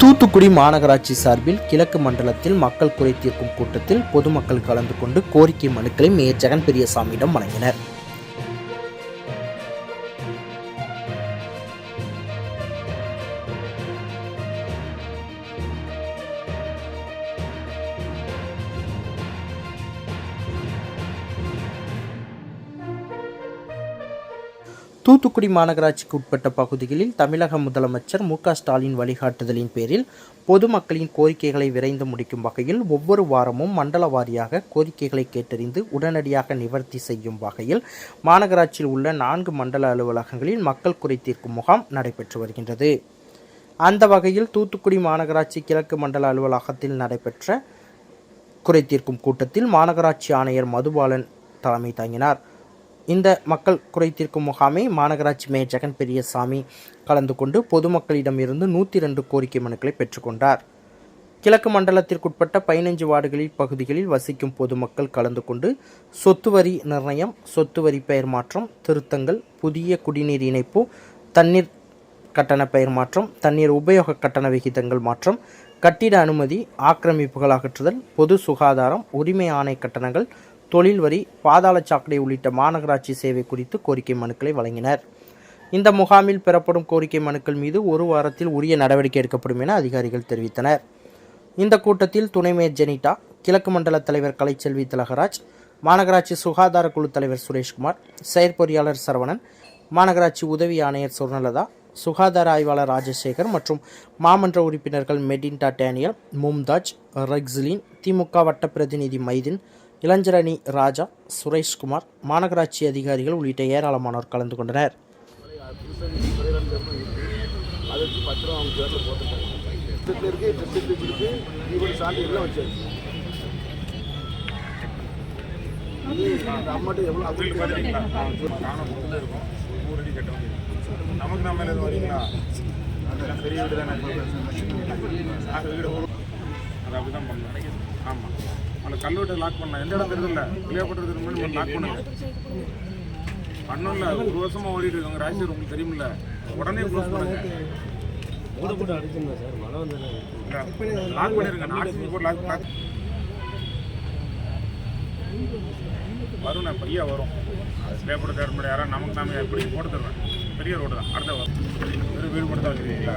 தூத்துக்குடி மாநகராட்சி சார்பில் கிழக்கு மண்டலத்தில் மக்கள் குறை தீர்க்கும் கூட்டத்தில் பொதுமக்கள் கலந்து கொண்டு கோரிக்கை மனுக்களை மேயர் ஜெகன் பெரியசாமியிடம் வழங்கினர். தூத்துக்குடி மாநகராட்சிக்கு உட்பட்ட பகுதிகளில் தமிழக முதலமைச்சர் மு ஸ்டாலின் வழிகாட்டுதலின் பேரில் பொதுமக்களின் கோரிக்கைகளை விரைந்து முடிக்கும் வகையில் ஒவ்வொரு வாரமும் மண்டல வாரியாக கோரிக்கைகளை கேட்டறிந்து உடனடியாக நிவர்த்தி செய்யும் வகையில் மாநகராட்சியில் உள்ள நான்கு மண்டல அலுவலகங்களில் மக்கள் குறை தீர்க்கும் முகாம் நடைபெற்று வருகின்றது. அந்த வகையில் தூத்துக்குடி மாநகராட்சி கிழக்கு மண்டல அலுவலகத்தில் நடைபெற்ற குறை தீர்க்கும் கூட்டத்தில் மாநகராட்சி ஆணையர் மதுபாலன் தலைமை தாங்கினார். இந்த மக்கள் குறை தீர்க்கும் முகாமை மாநகராட்சி மேயர் ஜெகன் பெரியசாமி கலந்து கொண்டு பொதுமக்களிடமிருந்து நூற்றி ரெண்டு கோரிக்கை மனுக்களை பெற்றுக்கொண்டார் கிழக்கு மண்டலத்திற்குட்பட்ட பதினைஞ்சு வார்டுகளில் பகுதிகளில் வசிக்கும் பொதுமக்கள் கலந்து கொண்டு சொத்து வரி நிர்ணயம் சொத்து வரி பெயர் மாற்றம் திருத்தங்கள் புதிய குடிநீர் இணைப்பு தண்ணீர் கட்டண பெயர் மாற்றம் தண்ணீர் உபயோக கட்டண விகிதங்கள் மாற்றம் கட்டிட அனுமதி ஆக்கிரமிப்புகள் அகற்றுதல் பொது சுகாதாரம் உரிமை ஆணை கட்டணங்கள் தொழில் வரி பாதாள சாக்கடை உள்ளிட்ட மாநகராட்சி சேவை குறித்து கோரிக்கை மனுக்களை வழங்கினர். இந்த முகாமில் பெறப்படும் கோரிக்கை மனுக்கள் மீது ஒரு வாரத்தில் உரிய நடவடிக்கை எடுக்கப்படும் என அதிகாரிகள் தெரிவித்தனர். இந்த கூட்டத்தில் துணை மேயர் ஜெனிட்டா கிழக்கு மண்டல தலைவர் கலைச்செல்வி திலகராஜ் மாநகராட்சி சுகாதார குழு தலைவர் சுரேஷ்குமார் செயற்பொறியாளர் சரவணன் மாநகராட்சி உதவி ஆணையர் சுவர்ணலதா சுகாதார ஆய்வாளர் ராஜசேகர் மற்றும் மாமன்ற உறுப்பினர்கள் மெடின்டா டேனியல் மும்தாஜ் ரக்ஸ்லின் திமுக வட்ட பிரதிநிதி மைதின் இளஞ்சரணி ராஜா சுரேஷ்குமார் மாநகராட்சி அதிகாரிகள் உள்ளிட்ட ஏராளமானோர் கலந்து கொண்டனர். அதுக்கு பத்திரம் அவங்க பேரில் அந்த அமௌண்ட் எவ்வளோ அமௌண்ட் பார்த்தீங்களா நானும் முதல்ல இருக்கோம் ஊர் அடி கட்ட வேண்டியது நமக்கு நம்ம எதுவும் வரீங்களா அதெல்லாம் பெரிய வீடு தானே நாங்கள் வீடு ஒரு அதை அப்படி தான் பண்ணோம் ஆமாம் அந்த கல்வெட்டை லாக் பண்ணலாம் எந்த இடம் தெரியல விளையாடுறதுக்கு முன்னாடி லாக் பண்ணுங்க பண்ணல ஒரு வருஷமாக ஓடிட்டு இருக்காங்க ராஜ்யர் உங்களுக்கு தெரியுமில்ல உடனே க்ளோஸ் பண்ணுங்க லாக் பண்ணிருங்க நாட்டு போட்டு லாக் அதுவும் நான் பையா வரும். அது ஸ்லேப்பட தேர்மடி யாராவது நமக்கு நாம எப்படி போட்டு தருவேன். பெரிய ரோடு தான். அடுத்த வரும். வெறும் வீடு மட்டும் தான் வச்சுருக்கீங்களா?